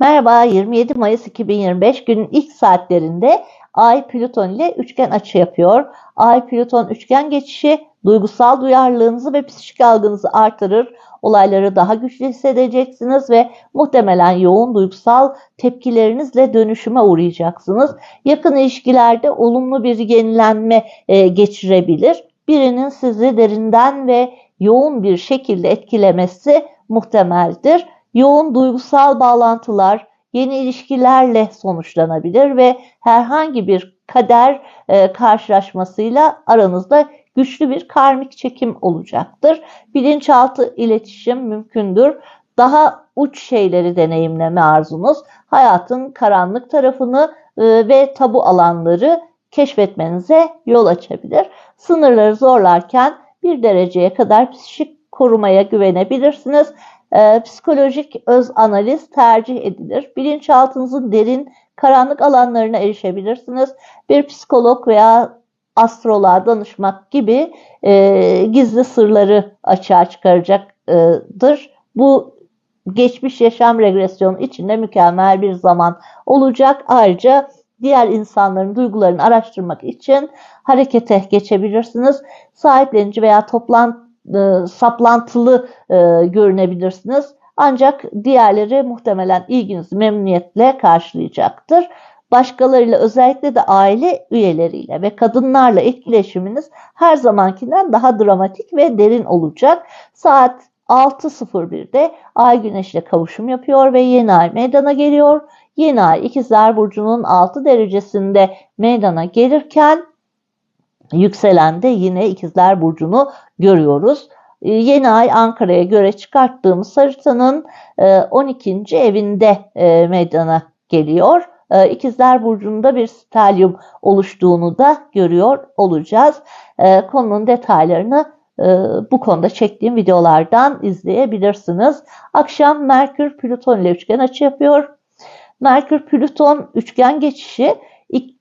Merhaba, 27 Mayıs 2025 günün ilk saatlerinde Ay Plüton ile üçgen açı yapıyor. Ay Plüton üçgen geçişi duygusal duyarlılığınızı ve psikik algınızı artırır. Olayları daha güçlü hissedeceksiniz ve muhtemelen yoğun duygusal tepkilerinizle dönüşüme uğrayacaksınız. Yakın ilişkilerde olumlu bir yenilenme e, geçirebilir. Birinin sizi derinden ve yoğun bir şekilde etkilemesi muhtemeldir yoğun duygusal bağlantılar yeni ilişkilerle sonuçlanabilir ve herhangi bir kader e, karşılaşmasıyla aranızda güçlü bir karmik çekim olacaktır. Bilinçaltı iletişim mümkündür. Daha uç şeyleri deneyimleme arzunuz hayatın karanlık tarafını e, ve tabu alanları keşfetmenize yol açabilir. Sınırları zorlarken bir dereceye kadar psikik korumaya güvenebilirsiniz e, psikolojik öz analiz tercih edilir. Bilinçaltınızın derin karanlık alanlarına erişebilirsiniz. Bir psikolog veya astroloğa danışmak gibi e, gizli sırları açığa çıkaracaktır. Bu geçmiş yaşam regresyonu içinde mükemmel bir zaman olacak. Ayrıca diğer insanların duygularını araştırmak için harekete geçebilirsiniz. Sahiplenici veya toplantı e, saplantılı e, görünebilirsiniz. Ancak diğerleri muhtemelen ilginizi memnuniyetle karşılayacaktır. Başkalarıyla özellikle de aile üyeleriyle ve kadınlarla etkileşiminiz her zamankinden daha dramatik ve derin olacak. Saat 6.01'de Ay Güneş ile kavuşum yapıyor ve yeni ay meydana geliyor. Yeni ay İkizler Burcu'nun 6 derecesinde meydana gelirken Yükselen de yine İkizler Burcu'nu görüyoruz. Ee, yeni ay Ankara'ya göre çıkarttığımız haritanın 12. E, evinde e, meydana geliyor. Ee, İkizler Burcu'nda bir stelyum oluştuğunu da görüyor olacağız. Konunun detaylarını e, bu konuda çektiğim videolardan izleyebilirsiniz. Akşam Merkür Plüton ile üçgen açı yapıyor. Merkür Plüton üçgen geçişi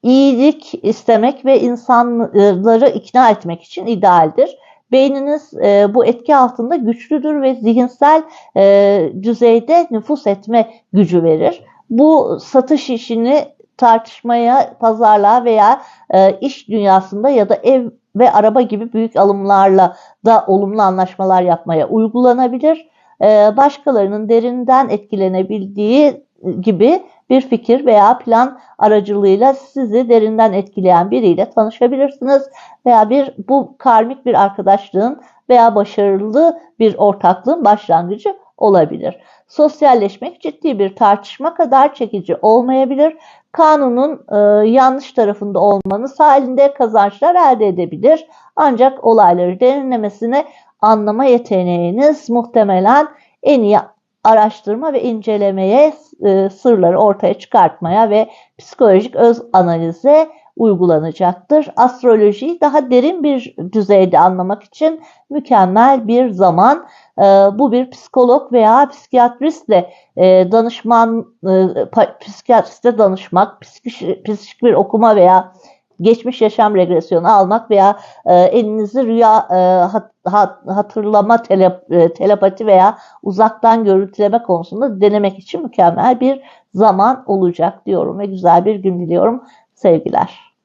iyilik istemek ve insanları ikna etmek için idealdir. Beyniniz e, bu etki altında güçlüdür ve zihinsel e, düzeyde nüfus etme gücü verir. Bu satış işini tartışmaya, pazarlığa veya e, iş dünyasında ya da ev ve araba gibi büyük alımlarla da olumlu anlaşmalar yapmaya uygulanabilir. E, başkalarının derinden etkilenebildiği gibi bir fikir veya plan aracılığıyla sizi derinden etkileyen biriyle tanışabilirsiniz veya bir bu karmik bir arkadaşlığın veya başarılı bir ortaklığın başlangıcı olabilir. Sosyalleşmek ciddi bir tartışma kadar çekici olmayabilir. Kanunun e, yanlış tarafında olmanız halinde kazançlar elde edebilir. Ancak olayları derinlemesine anlama yeteneğiniz muhtemelen en iyi araştırma ve incelemeye, e, sırları ortaya çıkartmaya ve psikolojik öz analize uygulanacaktır. Astrolojiyi daha derin bir düzeyde anlamak için mükemmel bir zaman. E, bu bir psikolog veya psikiyatristle e, danışman, e, psikiyatriste danışmak, psikik, psikik bir okuma veya geçmiş yaşam regresyonu almak veya e, elinizi rüya e, hat, hat, hatırlama telep, e, telepati veya uzaktan görüntüleme konusunda denemek için mükemmel bir zaman olacak diyorum ve güzel bir gün diliyorum. Sevgiler.